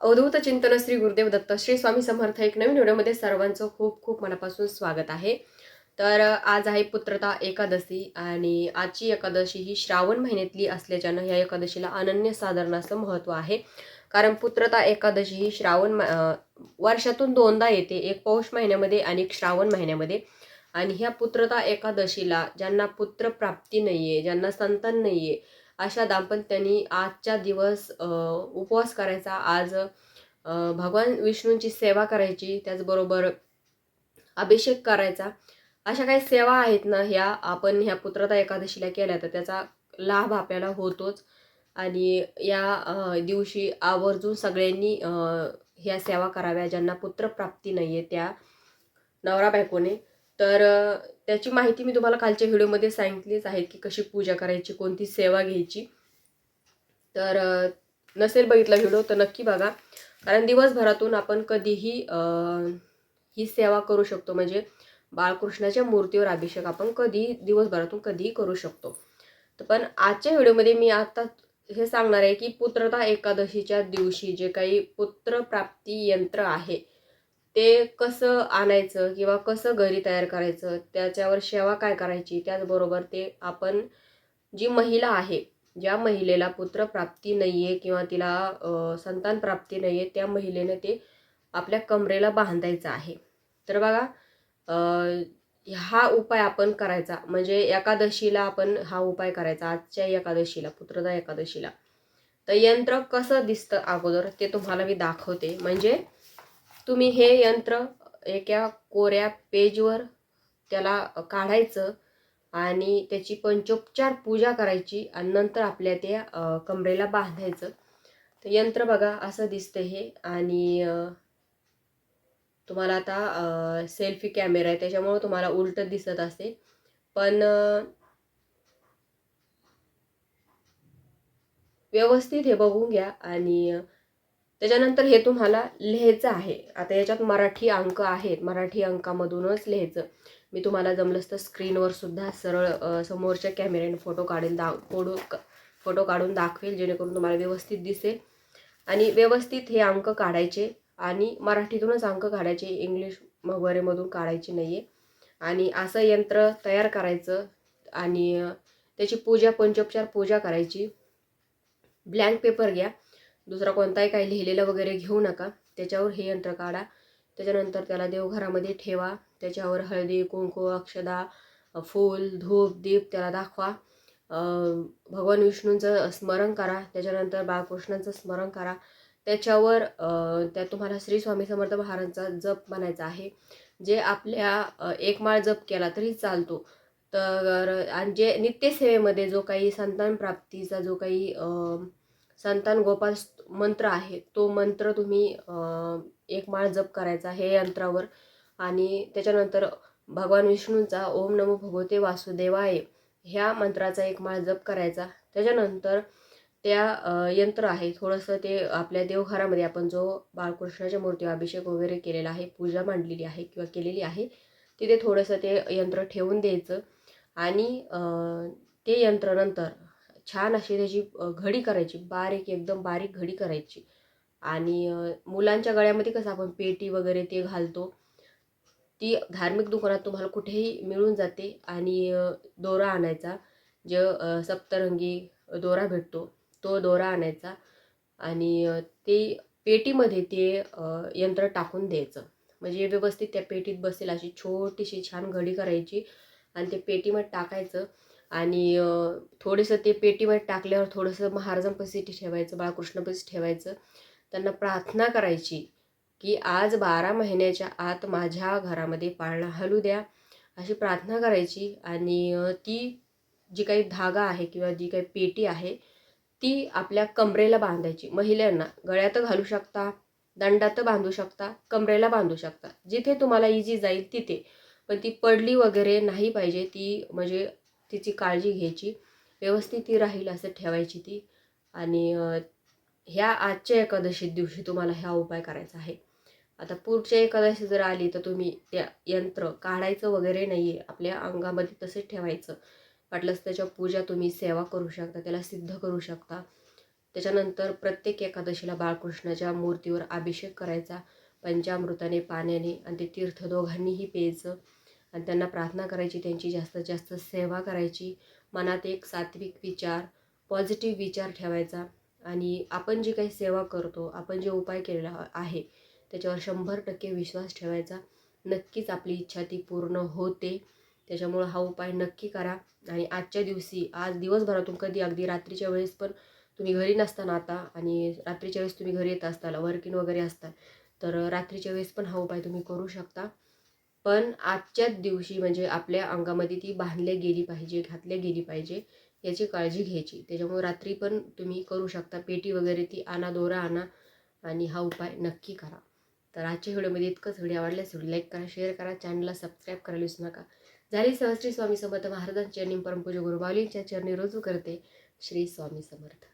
अवधूत चिंतन श्री गुरुदेव दत्त श्री स्वामी समर्थ एक नवीन व्हिडिओमध्ये सर्वांचं खूप खूप मनापासून स्वागत आहे. तर आज आहे पुत्रता एकादशी आणि आजची एकादशी ही श्रावण महिन्यातली असल्याच्यानं या एकादशीला अनन्य असं महत्त्व आहे. कारण पुत्रता एकादशी ही श्रावण वर्षातून दोनदा येते एक पौष महिन्यामध्ये आणि एक श्रावण महिन्यामध्ये. आणि ह्या पुत्रता एकादशीला ज्यांना पुत्र प्राप्ती नाही आहे ज्यांना संतान नाही आहे अशा दाम्पत्यांनी आजच्या दिवस उपवास करायचा. आज भगवान विष्णूंची सेवा करायची त्याचबरोबर अभिषेक करायचा. अशा काही सेवा आहेत ना ह्या आपण ह्या पुत्रता एकादशीला केल्या तर त्याचा लाभ आपल्याला होतोच. आणि या दिवशी आवर्जून सगळ्यांनी ह्या सेवा कराव्या ज्यांना पुत्रप्राप्ती नाही आहे त्या नवरा बायकोने. तर त्याची माहिती मी तुम्हाला कालच्या व्हिडिओमध्ये सांगितलीच आहे की कशी पूजा करायची कोणती सेवा घ्यायची. तर नसेल बघितला व्हिडिओ तर नक्की बघा. कारण दिवसभरातून आपण कधीही ही सेवा करू शकतो. म्हणजे बाळकृष्णाच्या मूर्तीवर अभिषेक आपण कधी दिवसभरातून कधीही करू शकतो. तर पण आजच्या व्हिडिओमध्ये मी आता हे सांगणार आहे की पुत्रता एकादशीच्या दिवशी जे काही पुत्रप्राप्ती यंत्र आहे ते कसं आणायचं किंवा कसं घरी तयार करायचं त्याच्यावर सेवा काय करायची त्याचबरोबर ते आपण जी महिला आहे ज्या महिलेला पुत्रप्राप्ती नाही आहे किंवा तिला संतान प्राप्ती नाही आहे त्या महिलेने ते आपल्या कमरेला बांधायचं आहे. तर बघा हा उपाय आपण करायचा. म्हणजे एकादशीला आपण हा उपाय करायचा आजच्या एकादशीला पुत्रदा एकादशीला. तर यंत्र कसं दिसतं अगोदर ते तुम्हाला मी दाखवते. म्हणजे तुम्ही हे यंत्र एका कोऱ्या पेजवर त्याला काढायचं आणि त्याची पंचोपचार पूजा करायची आणि नंतर आपल्या त्या कमरेला बांधायचं. तर यंत्र बघा असं दिसतं हे आणि तुम्हाला आता सेल्फी कॅमेरा आहे त्याच्यामुळं तुम्हाला उलट दिसत असेल पण व्यवस्थित हे बघून घ्या आणि त्याच्यानंतर हे तुम्हाला लिहायचं आहे. आता याच्यात मराठी अंक आहेत. मराठी अंकामधूनच लिहायचं. मी तुम्हाला जमलंच तर स्क्रीनवर सुद्धा सरळ समोरच्या कॅमेऱ्याने फोटो काढेल दा फोटो फोटो काढून दाखवेल जेणेकरून तुम्हाला व्यवस्थित दिसेल. आणि व्यवस्थित हे अंक काढायचे आणि मराठीतूनच अंक काढायचे. इंग्लिश वगैरेमधून काढायचे नाही आहे आणि असं यंत्र तयार करायचं आणि त्याची पूजा पंचोपचार पूजा करायची. ब्लँक पेपर घ्या. दुसरा कोणताही काही लिहिलेलं वगैरे घेऊ नका. त्याच्यावर हे यंत्र काढा. त्याच्यानंतर त्याला देवघरामध्ये ठेवा. त्याच्यावर हळदी कुंकू अक्षदा फूल धूप दीप त्याला दाखवा. भगवान विष्णूंचं स्मरण करा. त्याच्यानंतर बाळकृष्णांचं स्मरण करा. त्याच्यावर त्या तुम्हाला श्री स्वामी समर्थ महाराजांचा जप म्हणायचा आहे. जे आपल्या एकमाळ एक माळ जप केला तरी चालतो. तर आणि जे नित्यसेवेमध्ये जो काही संतान प्राप्तीचा जो काही संतान गोपाल मंत्र आहे. तो मंत्र तुम्ही एक माळ जप करायचा हे यंत्रावर. आणि त्याच्यानंतर भगवान विष्णूंचा ओम नमो भगवते वासुदेवाय ह्या मंत्राचा एक माळ जप करायचा. त्याच्यानंतर त्या यंत्र आहे. थोडंसं ते आपल्या देवघरामध्ये आपण जो बाळकृष्णाच्या मूर्तीवर अभिषेक वगैरे केलेला आहे पूजा मांडलेली आहे किंवा केलेली आहे तिथे थोडंसं ते यंत्र ठेवून द्यायचं. आणि ते यंत्र नंतर छान अशी त्याची घडी करायची बारीक एकदम बारीक घडी करायची. आणि मुलांच्या गळ्यामध्ये कसं आपण पेटी वगैरे ते घालतो ती धार्मिक दुकानात तुम्हाला कुठेही मिळून जाते. आणि दोरा आणायचा जे सप्तरंगी दोरा भेटतो तो दोरा आणायचा. आणि ते पेटीमध्ये ते यंत्र टाकून द्यायचं. म्हणजे व्यवस्थित त्या पेटीत बसेल अशी छोटीशी छान घडी करायची आणि ते पेटीमध्ये टाकायचं. आणि थोडंसं ते पेटीमध्ये टाकल्यावर थोडंसं महाराजांपाशी ठेवायचं बाळकृष्णापाशी ठेवायचं. त्यांना प्रार्थना करायची की आज बारा महिन्याच्या आत माझ्या घरामध्ये पाळणा हलू द्या. अशी प्रार्थना करायची आणि ती जी काही धागा आहे किंवा जी काही पेटी आहे ती आपल्या कमरेला बांधायची. महिलांना गळ्यात घालू शकता दंडात बांधू शकता कमरेला बांधू शकता. जिथे तुम्हाला इझी जाईल तिथे. पण ती पडली वगैरे नाही पाहिजे ती म्हणजे तिची काळजी घ्यायची. व्यवस्थित ती राहील असं ठेवायची ती. आणि ह्या आजच्या एकादशी दिवशी तुम्हाला ह्या उपाय करायचा आहे. आता पुढच्या एकादशी जर आली तर तुम्ही त्या यंत्र काढायचं वगैरे नाही आहे आपल्या अंगामध्ये तसेच ठेवायचं. वाटलंच त्याच्या पूजा तुम्ही सेवा करू शकता त्याला सिद्ध करू शकता. त्याच्यानंतर प्रत्येक एकादशीला बाळकृष्णाच्या मूर्तीवर अभिषेक करायचा. पंचामृताने पाण्याने आणि ते तीर्थ दोघांनीही प्यायचं. आणि त्यांना प्रार्थना करायची त्यांची जास्तीत जास्त सेवा करायची. मनात एक सात्विक विचार पॉझिटिव्ह विचार ठेवायचा आणि आपण जी काही सेवा करतो आपण जे उपाय केलेला आहे त्याच्यावर शंभर टक्के विश्वास ठेवायचा. नक्कीच आपली इच्छा ती पूर्ण होते. त्याच्यामुळं हा उपाय नक्की करा आणि आजच्या दिवशी आज दिवसभरातून कधी अगदी रात्रीच्या वेळेस पण तुम्ही घरी नसताना आता आणि रात्रीच्या वेळेस तुम्ही घरी येत असताना वर्किंग वगैरे असता तर रात्रीच्या वेळेस पण हा उपाय तुम्ही करू शकता. पण आजच्याच दिवशी म्हणजे आपल्या अंगामध्ये ती बांधली गेली पाहिजे घातली गेली पाहिजे याची काळजी घ्यायची. त्याच्यामुळे रात्री पण तुम्ही करू शकता. पेटी वगैरे ती आणा दोरा आणा आणि हा उपाय नक्की करा. तर आजच्या व्हिडिओमध्ये इतकंच. व्हिडिओ आवडल्यास व्हिडिओ लाईक करा शेअर करा चॅनलला सबस्क्राईब करायला विसरू नका. झाली सहश्री स्वामी समर्थ महाराजांच्या चरणी परमपूज गुरुबावलींच्या चरणी रुजू करते श्री स्वामी समर्थ.